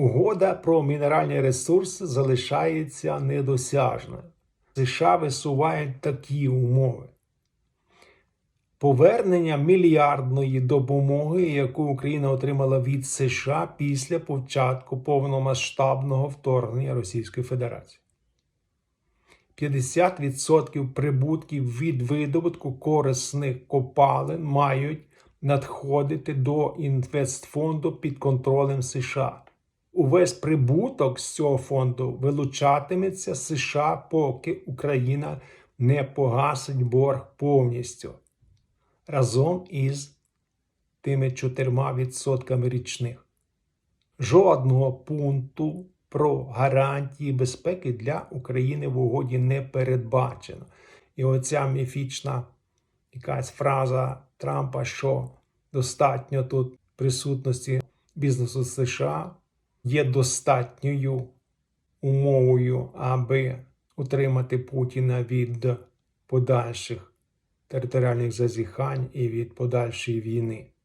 Угода про мінеральні ресурси залишається недосяжною. США висувають такі умови. Повернення мільярдної допомоги, яку Україна отримала від США після початку повномасштабного вторгнення Російської Федерації. 50% прибутків від видобутку корисних копалин мають надходити до інвестфонду під контролем США. Увесь прибуток з цього фонду вилучатиметься США, поки Україна не погасить борг повністю разом із тими 4% річних. Жодного пункту про гарантії безпеки для України в угоді не передбачено. І оця міфічна якась фраза Трампа, що достатньо тут присутності бізнесу США, є достатньою умовою, аби утримати Путіна від подальших територіальних зазіхань і від подальшої війни.